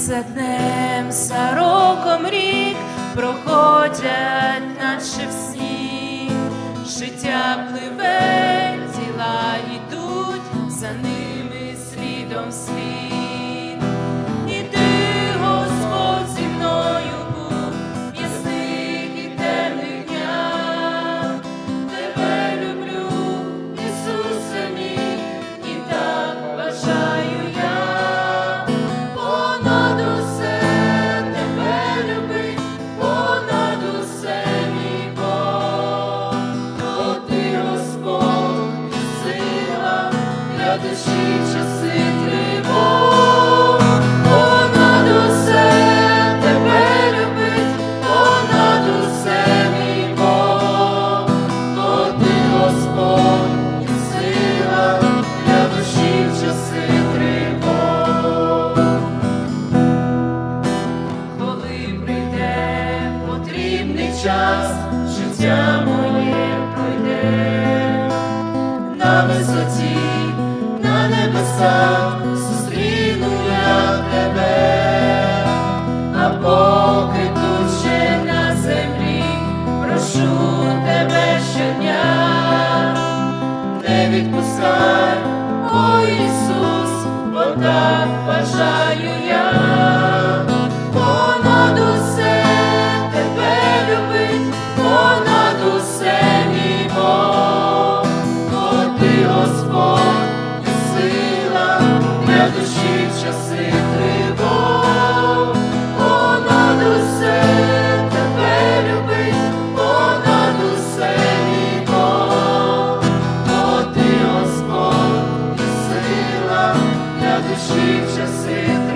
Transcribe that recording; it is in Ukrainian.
за днем, за роком рік проходять, наче всі, для душі часи тривог. Понад усе тебе любить, понад усе мій Бог. Для душі часи тривог. Коли прийде потрібний час, життя в часи тривог. Понад усе тебе любить, понад усе Бог, бо ти Господь, і сила для душі часи